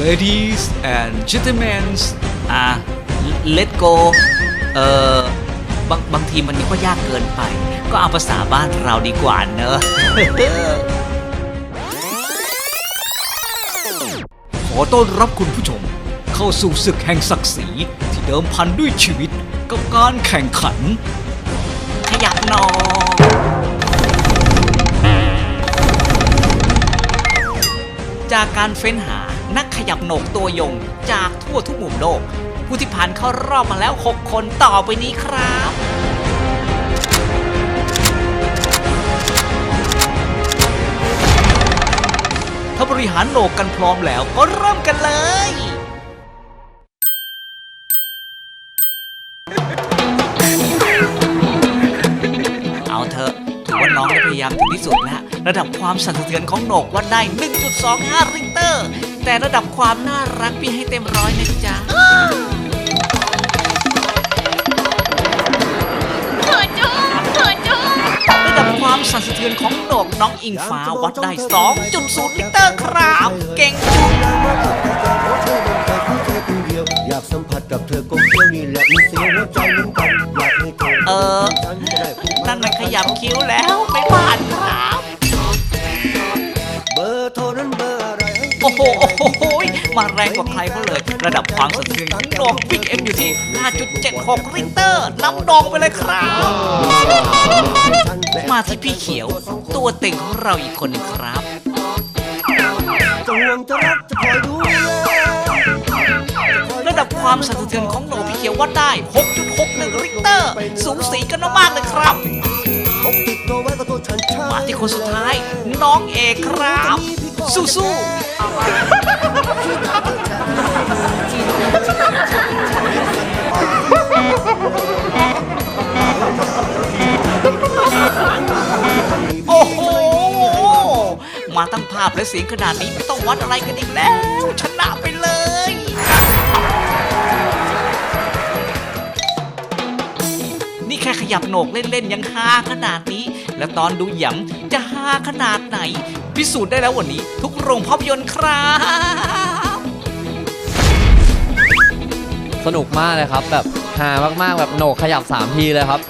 Ladies and gentlemen อะ let go เอ่อบางบางทีมันนี่ก็ยากเกินไป ก็เอาภาษาบ้านเราดีกว่าเนอะ ขอต้อนรับคุณผู้ชม เข้าสู่ศึกแห่งศักดิ์ศรีที่เดิมพันด้วยชีวิตกับการแข่งขัน ขยับหนอจากการเฟ้นหา นักขยับโหนกตัวยง จากทั่วทุกมุมโลก ผู้ที่ผ่านเข้ารอบมาแล้ว 6 คนต่อไปนี้ครับถ้าบริหารโหนกกันพร้อมแล้วก็เริ่มกันเลยเอาเถอะถือว่าน้องพยายามถึงที่สุดแล้วระดับความสั่นสะเทือนของโหนกวัดได้ 1.25ริกเตอร์ แต่ระดับความน่ารักพี่ให้เต็มร้อยนะจ๊ะเขินจุ๊บเขินจุ๊บระดับความสั่นสะเทือนของโหนกน้องอิงฟ้าวัดได้ 2.0 ลิตรครับ เก่งจุงอยากสัมผัสกับเธอก็เที่ยวนี่แหละมีเสียงหัวใจเหมือนกันอยากให้เธอเออฉันจะได้พูดนั่นมันขยับคิ้วแล้วไม่ผ่าน โอ้โหโอ้โหโหยมาแรงกว่าใครเขาเลย ระดับความสั่นสะเทือนของโหนกบิ๊กเอ็มอยู่ที่ 5.76ลิตรนำดองไปเลยครับ มาที่พี่เขียว ตัวเต็งของเราอีกคนหนึงครับ จะห่วงจะรักจะคอยดูแลระดับความสั่นสะเทือนของโหนกพี่เขียววัดได้ 6.61ลิตรสูงสีกันมากๆเลยครับพกติดตัวไว้กับตัวฉันใช่มาที่คนสุดท้าย น้องเอกครับ สู้ๆโอ้โห มาตั้งภาพและเสียงขนาดนี้ไม่ต้องวัดอะไรกันอีกแล้ว ชนะไปเลย แค่ขยับโหนกเล่นๆ ยังฮาขนาดนี้ และตอนดูหยำจะฮาขนาดไหน พิสูจน์ได้แล้ววันนี้ ทุกโรงภาพยนตร์ครับ สนุกมากเลยครับ แบบหามากๆแบบโหนกขยับ 3 ทีเลยครับ